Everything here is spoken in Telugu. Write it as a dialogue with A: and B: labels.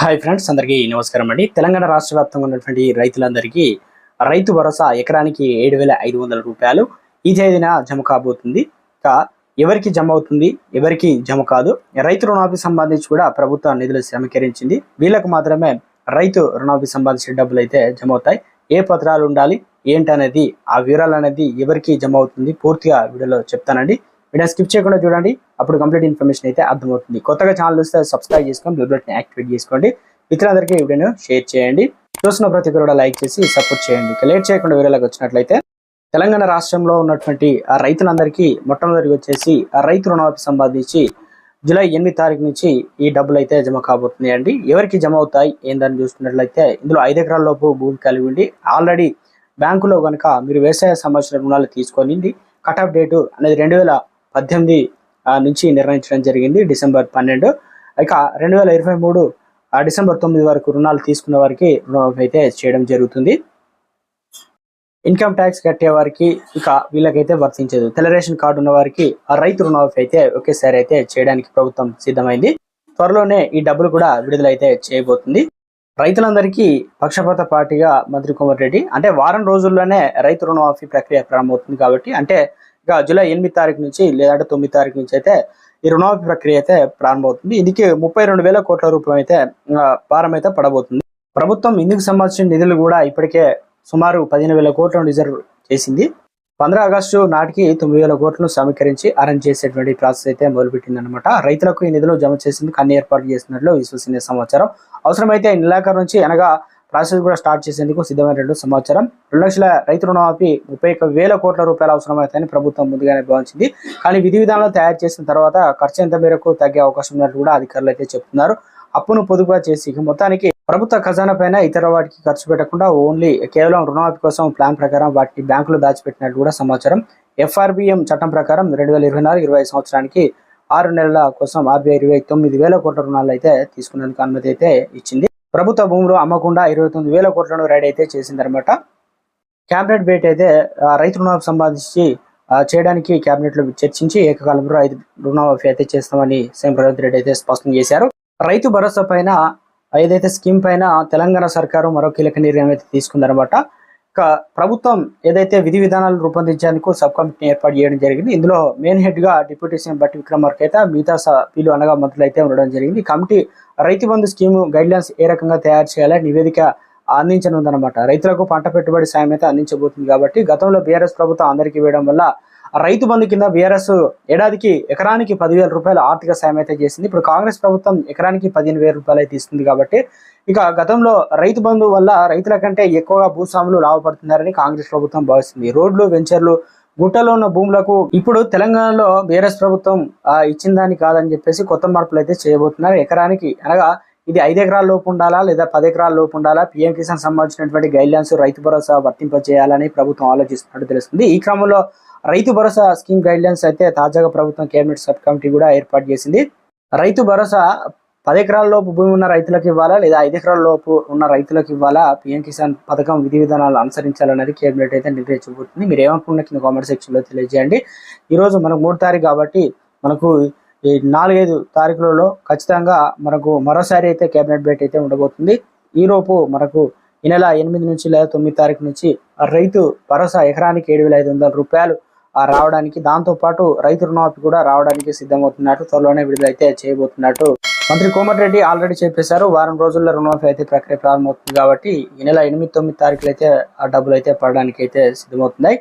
A: హాయ్ ఫ్రెండ్స్ అందరికీ నమస్కారం అండి. తెలంగాణ రాష్ట్ర వ్యాప్తంగా ఉన్నటువంటి రైతులందరికీ రైతు భరోసా ఎకరానికి ఏడు వేల ఐదు వందల రూపాయలు. ఈ తేదీన జమ కాబోతుంది. ఎవరికి జమ అవుతుంది ఎవరికి జమ కాదు రైతు రుణాభి సంబంధించి కూడా ప్రభుత్వం నిధులు సమీకరించింది. వీళ్ళకు మాత్రమే రైతు రుణాభి సంబంధించిన డబ్బులు అయితే జమ అవుతాయి. ఏ పత్రాలు ఉండాలి ఏంటనేది ఆ వివరాలు అనేది ఎవరికి జమ అవుతుంది పూర్తిగా వీడియోలో చెప్తానండి. వీడియో స్కిప్ చేయకుండా చూడండి. అప్పుడు కంప్లీట్ ఇన్ఫర్మేషన్ అయితే అర్థమవుతుంది. కొత్తగా ఛానల్ వస్తే సబ్స్క్రైబ్ చేసుకొని బెల్ బటన్ యాక్టివేట్ చేసుకోండి. మిత్రులందరికీ ఈ వీడియోను షేర్ చేయండి. చూసిన ప్రతి ఒక్కరు కూడా లైక్ చేసి సపోర్ట్ చేయండి. ఇక లేట్ చేయకుండా వీడియోలోకి వచ్చినట్లయితే తెలంగాణ రాష్ట్రంలో ఉన్నటువంటి ఆ రైతులందరికీ మొట్టమొదటిగా వచ్చేసి ఆ రైతు రుణమాఫీ సంబంధించి జూలై ఎనిమిది తారీఖు నుంచి ఈ డబ్బులు అయితే జమ కాబోతున్నాయి అండి ఎవరికి జమ అవుతాయి? ఏందని చూసుకున్నట్లయితే ఇందులో ఐదు ఎకరాల లోపు భూమి కలిగి ఉండి ఆల్రెడీ బ్యాంకులో కనుక మీరు వ్యవసాయ సంబంధించిన రుణాలు తీసుకొని కట్ ఆఫ్ డేటు అనేది రెండు వేల పద్దెనిమిది నుంచి నిర్ణయించడం జరిగింది డిసెంబర్ పన్నెండు. ఇక రెండు వేల ఇరవై మూడు ఆ, డిసెంబర్ తొమ్మిది వరకు రుణాలు తీసుకున్న వారికి రుణమాఫీ అయితే చేయడం జరుగుతుంది. ఇన్కమ్ ట్యాక్స్ కట్టే వారికి ఇక వీళ్ళకైతే వర్తించదు. తెల్ల రేషన్ కార్డు ఉన్న వారికి ఆ రైతు రుణమాఫీ అయితే ఒకేసారి అయితే చేయడానికి ప్రభుత్వం సిద్ధమైంది. త్వరలోనే ఈ డబ్బులు కూడా విడుదలైతే చేయబోతుంది. రైతులందరికీ పక్షపాత పార్టీగా మంత్రి కుమార్ రెడ్డి అంటే వారం రోజుల్లోనే రైతు రుణమాఫీ ప్రక్రియ ప్రారంభమవుతుంది కాబట్టి అంటే ఇక జూలై ఎనిమిది తారీఖు నుంచి లేదంటే తొమ్మిది తారీఖు నుంచి అయితే ఈ రుణమాఫీ ప్రక్రియ అయితే ప్రారంభమవుతుంది. ఇందుకే ముప్పై రెండు వేల కోట్ల రూపాయలు అయితే భారం అయితే పడబోతుంది. ప్రభుత్వం ఇందుకు సంబంధించిన నిధులు కూడా ఇప్పటికే సుమారు పదిహేను వేల కోట్లను రిజర్వ్ చేసింది. పంద్ర ఆగస్టు నాటికి తొమ్మిది వేల కోట్లను సమీకరించి అరేంజ్ చేసేటువంటి ప్రాసెస్ అయితే మొదలుపెట్టింది అనమాట రైతులకు ఈ నిధులు జమ చేసేందుకు అన్ని ఏర్పాట్లు చేసినట్లు విశ్వసనీయ సమాచారం. అవసరమైతే నెలాఖరు నుంచి అనగా ప్రాసెస్ కూడా స్టార్ట్ చేసేందుకు సిద్ధమైనటువంటి సమాచారం. రెండు లక్షల రైతు రుణమాఫీ ముప్పై ఒక్క వేల కోట్ల రూపాయలు అవసరమవుతాయని ప్రభుత్వం ముందుగానే భావించింది. కానీ విధి విధానాలు తయారు చేసిన తర్వాత ఖర్చు ఎంత మేరకు తగ్గే అవకాశం ఉన్నట్లు కూడా అధికారులు అయితే చెప్తున్నారు. అప్పును పొదుపుగా చేసి మొత్తానికి ప్రభుత్వ ఖజానా పైన ఇతర వాటికి ఖర్చు పెట్టకుండా ఓన్లీ కేవలం రుణమాఫీ కోసం ప్లాన్ ప్రకారం వాటిని బ్యాంకులు దాచిపెట్టినట్టు కూడా సమాచారం. ఎఫ్ఆర్బిఎం చట్టం ప్రకారం రెండు వేల ఇరవై నాలుగు ఇరవై సంవత్సరానికి ఆరు నెలల కోసం ఆర్బీఐ ఇరవై తొమ్మిది వేల కోట్ల రుణాలు అయితే తీసుకునేందుకు అనుమతి అయితే ఇచ్చింది. ప్రభుత్వ భూములు అమ్మకుండా ఇరవై తొమ్మిది వేల కోట్లను రెడీ అయితే చేసిందనమాట క్యాబినెట్ భేటీ అయితే రైతు రుణాలకు సంబంధించి చేయడానికి క్యాబినెట్లో చర్చించి ఏకకాలంలో ఐదు రుణమాఫీ అయితే చేస్తామని సీఎం రేవంత్ రెడ్డి అయితే స్పష్టం చేశారు. రైతు భరోసా పైన ఏదైతే స్కీమ్ పైన తెలంగాణ సర్కారు మరో కీలక నిర్ణయం అయితే తీసుకుందనమాట ప్రభుత్వం ఏదైతే విధి విధానాలు రూపొందించేందుకు సబ్ కమిటీని ఏర్పాటు చేయడం జరిగింది. ఇందులో మెయిన్ హెడ్గా డిప్యూటీ సీఎం బట్టి విక్రమార్క అయితే మిగతా సభ్యులు అనగా మంత్రులు అయితే ఉండడం జరిగింది. Committee Rythu Bandhu scheme guidelines ఏ రకంగా తయారు చేయాలి నివేదిక అందించనుందన్నమాట. రైతులకు పంట పెట్టుబడి సాయం అయితే అందించబోతుంది కాబట్టి గతంలో బీఆర్ఎస్ ప్రభుత్వం అందరికీ వేయడం వల్ల రైతు బంధు కింద బీఆర్ఎస్ ఏడాదికి ఎకరానికి పదివేల రూపాయల ఆర్థిక సాయం అయితే చేసింది. ఇప్పుడు కాంగ్రెస్ ప్రభుత్వం ఎకరానికి పదిహేను వేల రూపాయలు అయితే ఇస్తుంది కాబట్టి ఇక గతంలో రైతు బంధు వల్ల రైతుల కంటే ఎక్కువగా భూస్వాములు లాభపడుతున్నారని కాంగ్రెస్ ప్రభుత్వం భావిస్తుంది. రోడ్లు వెంచర్లు గుట్టలో ఉన్న భూములకు ఇప్పుడు తెలంగాణలో బీఆర్ఎస్ ప్రభుత్వం ఇచ్చిన దాన్ని కాదని చెప్పేసి కొత్త మార్పులు అయితే చేయబోతున్నారు. ఎకరానికి అనగా ఇది ఐదు ఎకరాల లోపు ఉండాలా లేదా పది ఎకరాల లోపు ఉండాలా? పిఎం కిసాన్ సంబంధించినటువంటి గైడ్లైన్స్ రైతు భరోసా వర్తింపజేయాలని ప్రభుత్వం ఆలోచిస్తున్నట్టు తెలుస్తుంది. ఈ క్రమంలో రైతు భరోసా స్కీమ్ గైడ్లైన్స్ అయితే తాజాగా ప్రభుత్వం కేబినెట్ సబ్ కమిటీ కూడా ఏర్పాటు చేసింది. రైతు భరోసా పది ఎకరాల లోపు భూమి ఉన్న రైతులకు ఇవ్వాలా లేదా ఐదు ఎకరాల లోపు ఉన్న రైతులకు ఇవ్వాలా? పిఎం కిసాన్ పథకం విధి విధానాలు అనుసరించాలనేది కేబినెట్ అయితే నిర్ణయించబోతుంది మీరు ఏమనుకున్న కింద కామెంట్ సెక్షన్లో తెలియజేయండి. ఈ రోజు మనకు మూడు తారీఖు కాబట్టి మనకు ఈ నాలుగైదు తారీఖులలో ఖచ్చితంగా మనకు మరోసారి అయితే కేబినెట్ భేటీ అయితే ఉండబోతుంది. ఈ మనకు ఈ నెల ఎనిమిది నుంచి లేదా తొమ్మిది తారీఖు నుంచి ఆ రైతు భరోసా ఎకరానికి ఏడు వేల ఐదు వందల రూపాయలు రావడానికి దాంతో పాటు రైతు రుణమాఫీ కూడా రావడానికి సిద్ధమవుతున్నట్టు త్వరలోనే విడుదలైతే చేయబోతున్నట్టు మంత్రి కోమటిరెడ్డి ఆల్రెడీ చెప్పేశారు. వారం రోజుల్లో రుణమాఫీ అయితే ప్రక్రియ ప్రారంభమవుతుంది కాబట్టి ఈ నెల ఎనిమిది తొమ్మిది తారీఖులు అయితే ఆ డబ్బులు అయితే పడడానికి అయితే సిద్ధమవుతున్నాయి.